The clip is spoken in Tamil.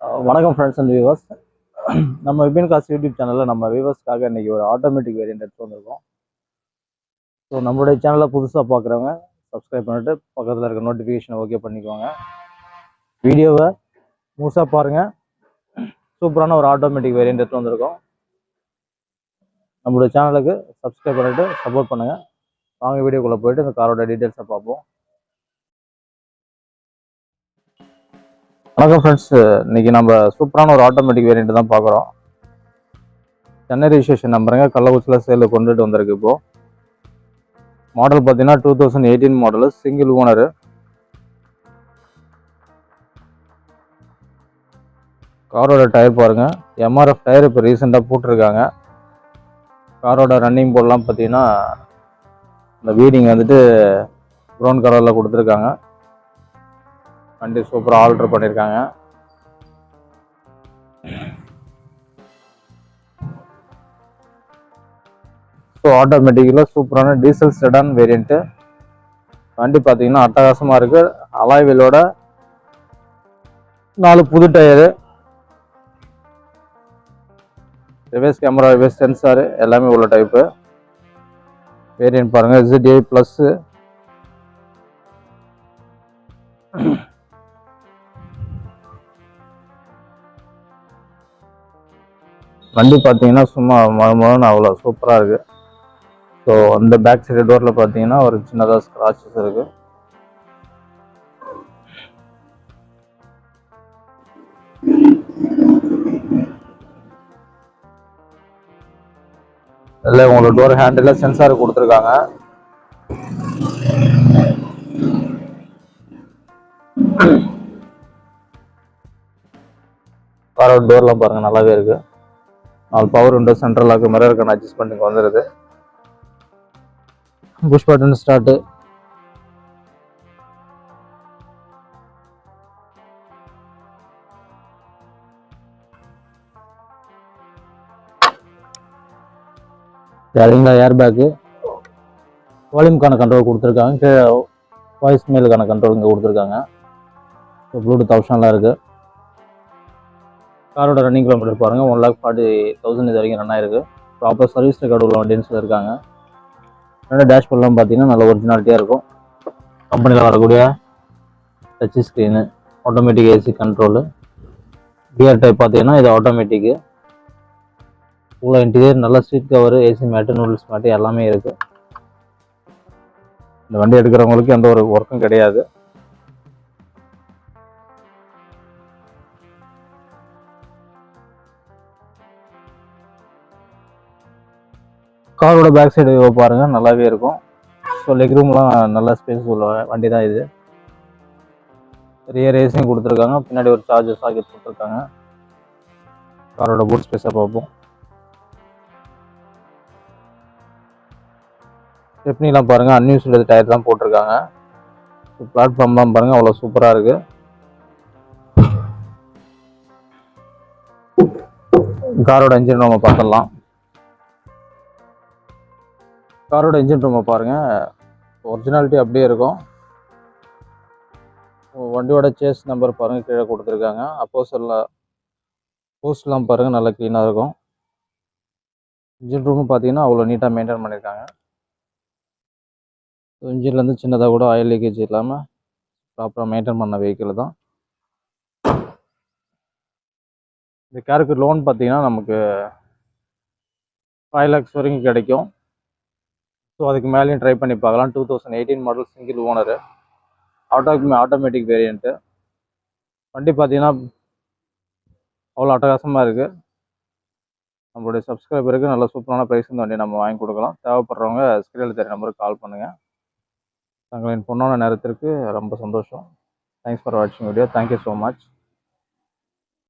வணக்கம் ஃப்ரெண்ட்ஸ் அண்ட் வியூவர்ஸ் நம்ம விபின் காஸ் யூடியூப் சேனலில் நம்ம வியூவர்ஸ்க்காக இன்னைக்கு ஒரு ஆட்டோமேட்டிக் வேரியன்ட் எடுத்து வந்திருக்கோம். ஸோ நம்மளுடைய சேனலை புதுசாக பார்க்குறவங்க சப்ஸ்கிரைப் பண்ணிட்டு பக்கத்தில் இருக்க நோட்டிஃபிகேஷனை ஓகே பண்ணிக்கோங்க. வீடியோவை முழுசாக பாருங்கள் சூப்பரான ஒரு ஆட்டோமேட்டிக் வேரியன்ட் எடுத்து வந்திருக்கோம். நம்மளுடைய சேனலுக்கு சப்ஸ்கிரைப் பண்ணிட்டு சப்போர்ட் பண்ணுங்கள் வாங்க வீடியோக்குள்ளே போயிட்டு இந்த காரோட டீட்டெயில்ஸை பார்ப்போம். வணக்கம் ஃப்ரெண்ட்ஸ் இன்னைக்கு நம்ம சூப்பரான ஒரு ஆட்டோமேட்டிக் வேரியண்ட் தான் பார்க்குறோம். சென்னை ரிஜிஸ்ட்ரேஷன் நம்பருங்க கள்ளக்குறிச்சியில் சேலில் கொண்டுட்டு வந்திருக்கு இப்போது மாடல் பார்த்தீங்கன்னா two thousand eighteen model single owner காரோட டயர் பாருங்கள் எம்ஆர்எஃப் டயர் இப்போ ரீசெண்டாக போட்டிருக்காங்க. காரோட ரன்னிங் போர்டெலாம் பார்த்தீங்கன்னா இந்த வீடிங் வந்துட்டு ப்ரௌன் கலரில் கொடுத்துருக்காங்க. வண்டி சூப்பராக ஆல்ட்ரு பண்ணியிருக்காங்க ஸோ ஆட்டோமேட்டிக்கில் சூப்பரான டீசல் செடான் வேரியண்ட்டு வண்டி பார்த்தீங்கன்னா அட்டகாசமாக இருக்குது அலாய்விலோட நாலு புது tyre reverse camera reverse sensor எல்லாமே உள்ள டைப்பு வேரியன்ட் பாருங்கள் ஜிடிஐ ப்ளஸ்ஸு வண்டி பார்த்தீங்கன்னா சும்மா மழமழன்னு அவ்வளோ சூப்பராக இருக்குது ஸோ அந்த பேக் சைடு டோரில் பார்த்தீங்கன்னா ஒரு சின்னதாக ஸ்க்ராச்சஸ் இருக்குது இல்லை உங்களோட டோர் ஹேண்டில் சென்சார் கொடுத்துருக்காங்க. காரோட டோர்லாம் பாருங்கள் நல்லாவே இருக்குது நாலு power window central lock mirror கன் அட்ஜஸ்ட்மெண்ட்டுக்கு வந்துடுது புஷ் பட்டன் ஸ்டார்ட்டு சரிங்களா ஏர் பேக்கு வால்யூம்க்கான கண்ட்ரோல் கொடுத்துருக்காங்க. கீழே வாய்ஸ் மெயிலுக்கான கண்ட்ரோல் இங்கே கொடுத்துருக்காங்க. ப்ளூடூத் ஆப்ஷன்லாம் இருக்குது காரோட ரன்னிங் கிலோமீட்டர் பாருங்கள் ஒன் லேக் ஃபார்ட்டி தௌசண்ட் இது வரைக்கும் ரன் ஆயிருக்கு. ப்ராப்பர் சர்வீஸ் ரெக்கார்டு உள்ள வண்டின்னு சொல்லியிருக்காங்க. ரெண்டு டேஷ்போர்ட்லாம் பார்த்தீங்கன்னா நல்ல ஒரிஜினாலிட்டியாக இருக்கும். கம்பெனியில் வரக்கூடிய touch screen automatic AC control gear type பார்த்தீங்கன்னா இது ஆட்டோமேட்டிக்கு உள்ள இன்டீரியர் நல்ல seat cover AC mat noodles mat எல்லாமே இருக்குது இந்த வண்டி எடுக்கிறவங்களுக்கு எந்த ஒரு ஒர்க்கும் கிடையாது. காரோட பேக் சைடு பாருங்கள் நல்லாவே இருக்கும். ஸோ லெக் ரூம்லாம் நல்ல ஸ்பேஸ் உள்ள வண்டி தான் இது. ரியர் ஏசியும் கொடுத்துருக்காங்க. பின்னாடி ஒரு சார்ஜர் சாக்கெட் கொடுத்துருக்காங்க காரோட பூட் ஸ்பேஸை பார்ப்போம். ஸ்டெப்னிலாம் பாருங்கள் அன்யூஸ்டு டயர் தான் போட்டிருக்காங்க. பிளாட்ஃபார்ம்லாம் பாருங்கள் அவ்வளோ சூப்பராக இருக்குது காரோட இன்ஜின் நம்ம பார்த்துடலாம். காரோட இன்ஜின் ரூமை பாருங்கள் ஒரிஜினாலிட்டி அப்படியே இருக்கும். வண்டியோட சேஸ் நம்பர் பாருங்கள் கீழே கொடுத்துருக்காங்க. அப்போசல்ல போஸ்ட்லாம் பாருங்கள் நல்லா க்ளீனாக இருக்கும். இன்ஜின் ரூமும் பார்த்தீங்கன்னா அவ்வளோ நீட்டாக மெயின்டைன் பண்ணியிருக்காங்க இன்ஜின்லேருந்து சின்னதாக கூட ஆயில் லீக்கேஜ் இல்லாமல் ப்ராப்பராக மெயின்டைன் பண்ண வெஹிக்கிள் தான். இந்த காருக்கு லோன் பார்த்தீங்கன்னா நமக்கு ஃபைவ் லேக்ஸ் வரைக்கும் கிடைக்கும். ஸோ அதுக்கு மேலேயும் ட்ரை பண்ணி பார்க்கலாம். Two thousand eighteen model single owner auto automatic variant வண்டி பார்த்தீங்கன்னா அவ்வளோ அட்டகாசமாக இருக்குது நம்மளுடைய சப்ஸ்கிரைபருக்கு நல்ல சூப்பரான ப்ரைஸ் இந்த வண்டி நம்ம வாங்கி கொடுக்கலாம். தேவைப்படுறவங்க ஸ்கிரீனில் தெரிய நம்பருக்கு கால் பண்ணுங்கள் தங்களின் பொண்ணான நேரத்திற்கு ரொம்ப சந்தோஷம். தேங்க்ஸ் ஃபார் வாட்சிங் video thank you so much